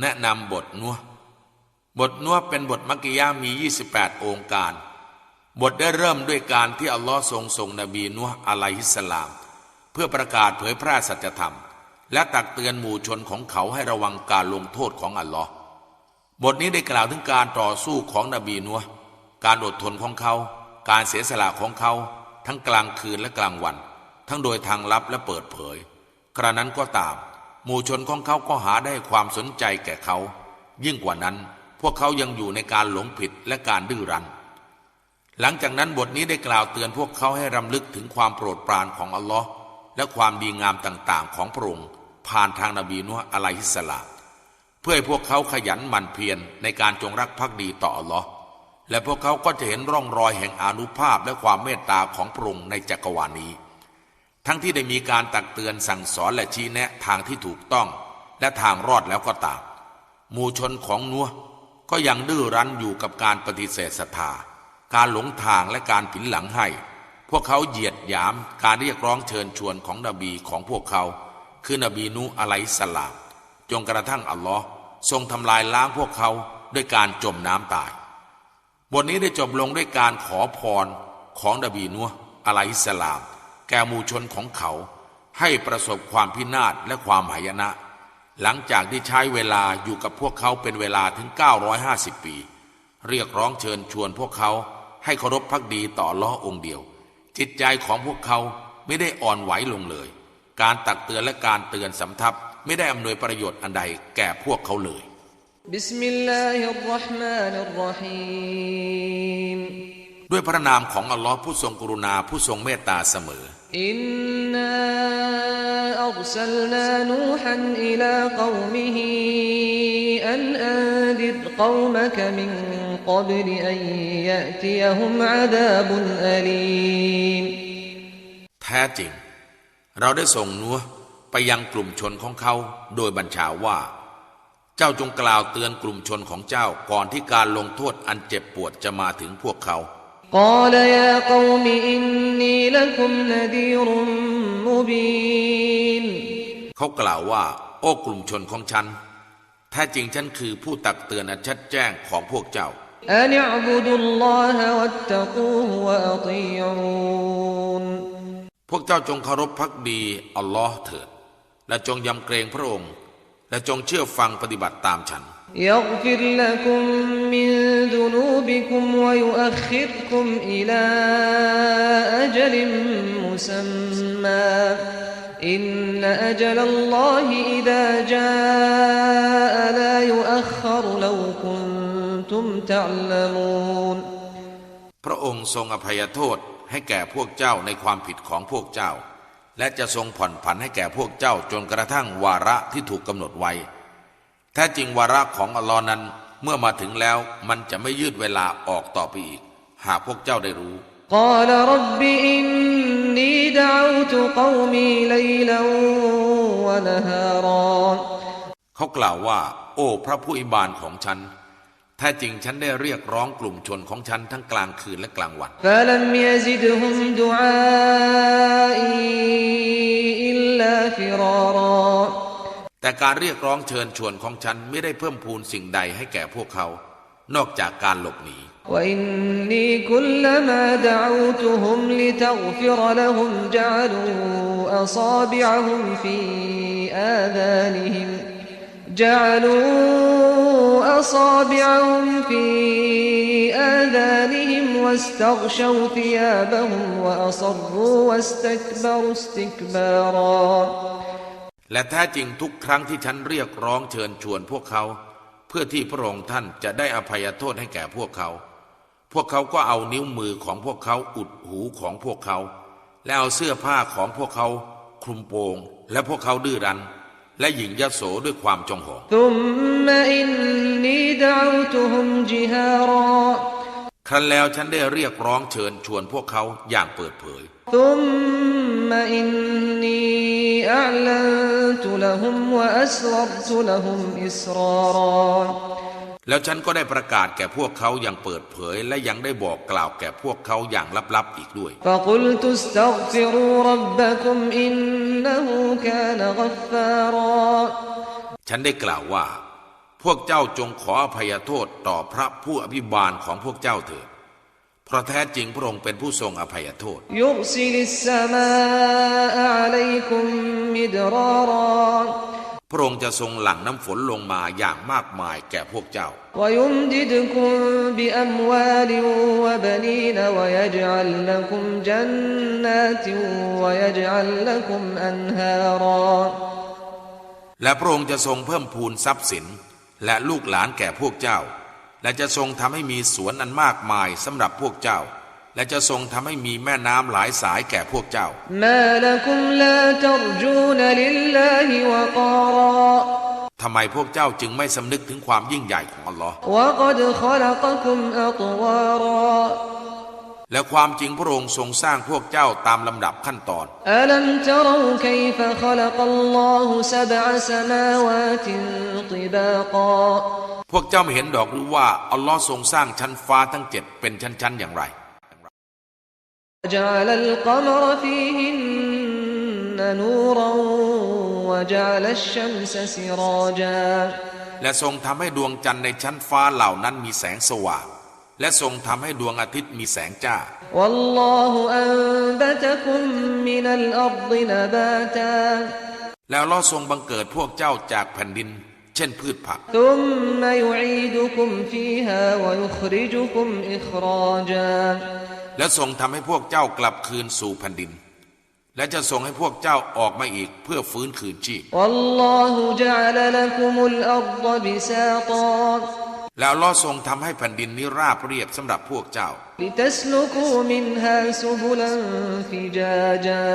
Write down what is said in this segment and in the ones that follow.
แนะนำบทนัวบทนัวเป็นบทมักกิยามี 28 องค์การ บทได้เริ่มด้วยการที่อัลลอฮ์ทรงส่งนบีนัวอะลัยฮิสสลาม เพื่อประกาศเผยแพร่สัจธรรม และตักเตือนหมู่ชนของเขาให้ระวังการลงโทษของอัลลอฮ์บทนี้ได้กล่าวถึงการต่อสู้ของนบีนัวการอดทนของเขา การเสียสละของเขา ทั้งกลางคืนและกลางวัน ทั้งโดยทางลับและเปิดเผย กระนั้นก็ตาม หมู่ชนของเขาก็หาได้ความสนใจแก่เขา ยิ่งกว่านั้น พวกเขายังอยู่ในการหลงผิดและการดื้อรั้นหลังจากนั้นบทนี้ได้กล่าวเตือนพวกเขาให้รำลึกถึงความโปรดปรานของอัลลอฮ์และความดีงามต่างๆ ของพระองค์ผ่านทางนบีนุฮ์อะลัยฮิสสลามเพื่อให้พวกเขาขยันหมั่นเพียรในการจงรักภักดีต่ออัลลอฮ์และพวกเขาก็จะเห็นร่องรอยแห่งอนุภาพและความเมตตาของพระองค์ในจักรวาลนี้ ทั้งที่ได้มีการตักเตือนสั่งสอนและชี้แนะทางที่ถูกต้อง และทางรอดแล้วก็ตามหมู่ชนของนัวก็ยังดื้อรั้นอยู่กับการปฏิเสธศรัทธา การหลงทางและการผินหลังให้ พวกเขาเหยียดหยามการเรียกร้องเชิญชวนของนบีของพวกเขา คือนบีนูอะไลฮิสลามจนกระทั่งอัลลอฮ์ทรงทำลายล้างพวกเขาด้วยการจมน้ำตาย บทนี้ได้จบลงด้วยการขอพรของนบีนัวอะไลฮิสลาม แก่มูชนของเขา ให้ประสบความพินาศและความหายนะ หลังจากที่ใช้เวลาอยู่กับพวกเขาเป็นเวลาถึง 950 ปี เรียกร้องเชิญชวนพวกเขาให้เคารพพักดีต่อล้อองค์เดียว จิตใจของพวกเขาไม่ได้อ่อนไหวลงเลย การตักเตือนและการเตือนสำทับไม่ได้อำนวยประโยชน์อันใดแก่พวกเขาเลย بسم الله الرحمن الرحيم ด้วยพระนามของอัลลอฮ์ผู้ทรงกรุณาผู้ทรงเมตตาเสมอ إنا أرسلنا نوحا إلى قومه أن أنذر قومك من قبل أن يأتيهم عذاب أليم แท้จริง เราได้ส่งนัวไปยังกลุ่มชนของเขาโดยบัญชาว่า เจ้าจงกล่าวเตือนกลุ่มชนของเจ้าก่อนที่การลงโทษอันเจ็บปวดจะมาถึงพวกเขา قال يا قوم إني لكم نذير مبين เขากล่าวว่า โอ้กลุ่มชนของฉัน แท้จริงฉันคือผู้ตักเตือนอันชัดแจ้งของพวกเจ้า أن اعبدوا الله واتقوه وأطيعون พวกเจ้าจงเคารพพักดีอัลลอฮ์เถิด และจงยำเกรงพระองค์ และจงเชื่อฟังปฏิบัติตามฉัน يغفر لكم من ذنوبكم ويؤخركم إلى أجل مسمى إن أجل الله إذا جاء لا يؤخر لو كنتم تعلمون พระองค์ทรงอภัยโทษให้แก่พวกเจ้าในความผิดของพวกเจ้า และจะทรงผ่อนผันให้แก่พวกเจ้าจนกระทั่งวาระที่ถูกกำหนดไว้ แท้จริงวาระของอัลลอฮ์นั้น เมื่อมาถึงแล้วมันจะไม่ยืดเวลาออกต่อไปอีก หากพวกเจ้าได้รู้กล่าวรบอินนีดาวตุกอมีไลลวะนฮารเขากล่าวว่า โอ้พระผู้อิบานของฉันแท้จริงฉันได้เรียกร้องกลุ่มชนของฉันทั้งกลางคืนและกลางวันอิลลาฟิราร แต่การเรียกร้องเชิญชวนของฉันไม่ได้เพิ่มพูนสิ่งใดให้แก่พวกเขา นอกจากการหลบหนี وإني كلما دعوتهم لتغفر لهم جعلوا أصابعهم في آذانهم جعلوا أصابعهم في آذانهم واستغشوا ثيابهم وأصروا واستكبروا استكبارا และแท้จริงทุกครั้งที่ฉันเรียกร้องเชิญชวนพวกเขา เพื่อที่พระองค์ท่านจะได้อภัยโทษให้แก่พวกเขา พวกเขาก็เอานิ้วมือของพวกเขาอุดหูของพวกเขา แล้วเอาเสื้อผ้าของพวกเขาคลุมโปง และพวกเขาดื้อรั้น และหญิงยโสด้วยความจองหองครั้นแล้วฉันได้เรียกร้องเชิญชวนพวกเขาอย่างเปิดเผย أعلنت لهم وأسررت لهم إسرارا แล้วฉันก็ได้ประกาศแก่พวกเขาอย่างเปิดเผย และยังได้บอกกล่าวแก่พวกเขาอย่างลับๆอีกด้วย فقلت استغفروا ربكم إنه كان غفارا ฉันได้กล่าวว่า พวกเจ้าจงขออภัยโทษต่อพระผู้อภิบาลของพวกเจ้าเถิด เ พราะแท้จริงพระองค์เป็นผู้ทรงอภัยโทษ ยุสิลิสมาอะลัยคุมมิดรารอพระองค์จะทรงหลั่งน้ำฝนลงมาอย่างมากมายแก่พวกเจ้า และพระองค์จะทรงเพิ่มพูนทรัพย์สิน และลูกหลานแก่พวกเจ้า และจะทรงทำให้มีสวนอันมากมายสำหรับพวกเจ้า และจะทรงทำให้มีแม่น้ำหลายสายแก่พวกเจ้าทำไมพวกเจ้าจึงไม่สำนึกถึงความยิ่งใหญ่ของอัลลอฮ์ และความจริงพระองค์ทรงสร้างพวกเจ้าตามลำดับขั้นตอน พวกเจ้าไม่เห็นดอกหรือว่า อัลลอฮ์ทรงสร้างชั้นฟ้าทั้งเจ็ดเป็นชั้น ๆ อย่างไร และทรงทำให้ดวงจันทร์ในชั้นฟ้าเหล่านั้นมีแสงสว่าง และทรงทำให้ดวงอาทิตย์มีแสงจ้า แล้วล่อทรงบังเกิดพวกเจ้าจากแผ่นดิน เช่นพืชผัก และทรงทำให้พวกเจ้ากลับคืนสู่แผ่นดินและจะทรงให้พวกเจ้าออกมาอีกเพื่อฟื้นคืนชีพ والله جعل لكم الأرض بساطا แล้วอัลลอฮ์ทรงทำให้แผ่นดินนี้ราบเรียบสำหรับพวกเจ้า لتسلكوا منها سبلا فجاجا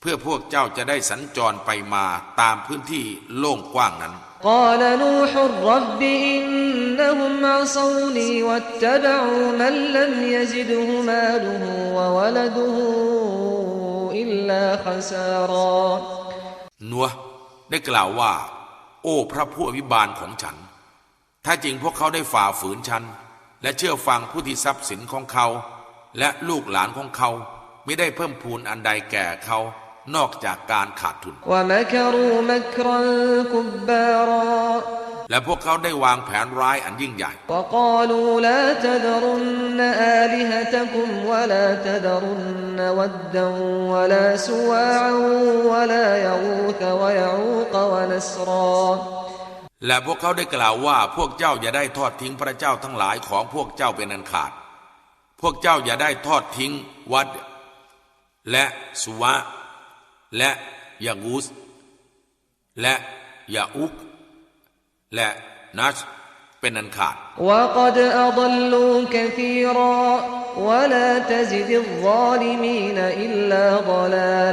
เพื่อพวกเจ้าจะได้สัญจรไปมาตามพื้นที่โล่งกว้างนั้น قال نوح رب إنهم عصوني واتبعوا من لم يزده ماله وولده إلا خسارا นัวได้กล่าวว่า โอ้พระผู้อภิบาลของฉัน ถ้าจริงพวกเขาได้ฝ่าฝืนฉัน และเชื่อฟังผู้ที่ทรัพย์สินของเขา และลูกหลานของเขาไม่ได้เพิ่มพูนอันใดแก่เขานอกจากการขาดทุน และพวกเขาได้วางแผนร้ายอันยิ่งใหญ่ และพวกเขาได้กล่าวว่าพวกเจ้าอย่าได้ทอดทิ้งพระเจ้าทั้งหลายของพวกเจ้าเป็นอันขาด พวกเจ้าอย่าได้ทอดทิ้งวัด และสุวะ และยากูสและยาอุก และนัชเป็นอันขาด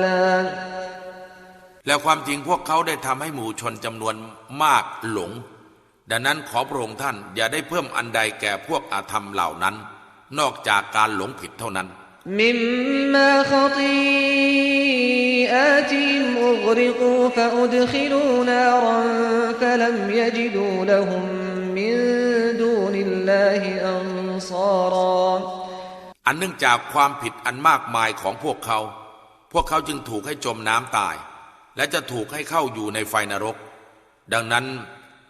และ และความจริงพวกเขาได้ทำให้หมู่ชนจำนวนมากหลง ดังนั้นขอพระองค์ท่านอย่าได้เพิ่มอันใดแก่พวกอาธรรมเหล่านั้น นอกจากการหลงผิดเท่านั้น مما خطيئاتهم أغرقوا فأدخلوا نارا فلم يجدوا لهم من دون الله أنصارا อันเนื่องจากความผิดอันมากมายของพวกเขา พวกเขาจึงถูกให้จมน้ำตาย และจะถูกให้เข้าอยู่ในไฟนรก ดังนั้น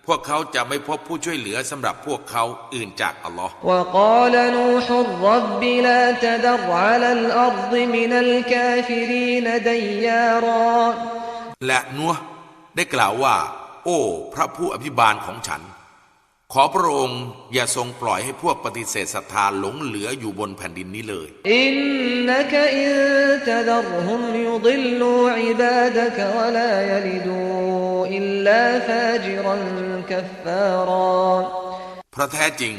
พวกเขาจะไม่พบผู้ช่วยเหลือสำหรับพวกเขาอื่นจากอัลลอฮ์และนัวได้กล่าวว่า โอ้ พระผู้อภิบาลของฉัน ขอพระองค์อย่าทรงปล่อยให้พวกปฏิเสธศรัทธาหลงเหลืออยู่บนแผ่นดินนี้เลยอินนักอินตดรฮุมยุดิลลูอิบาดกวลายลิดูอิลลาฟาจิรันกัฟฟารอนพระแท้จริง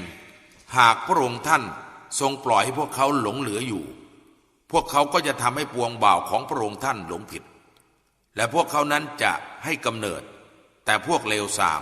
หากพระองค์ท่านทรงปล่อยให้พวกเขาหลงเหลืออยู่ พวกเขาก็จะทำให้ปวงบ่าวของพระองค์ท่านหลงผิด และพวกเขานั้นจะให้กำเนิด แต่พวกเลวทราม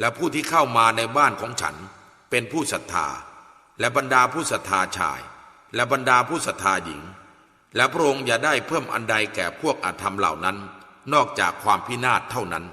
และผู้ที่เข้ามาในบ้านของฉัน เป็นผู้ศรัทธา และบรรดาผู้ศรัทธาชาย และบรรดาผู้ศรัทธาหญิง และพระองค์อย่าได้เพิ่มอันใดแก่พวกอาธรรมเหล่านั้น นอกจากความพินาศเท่านั้น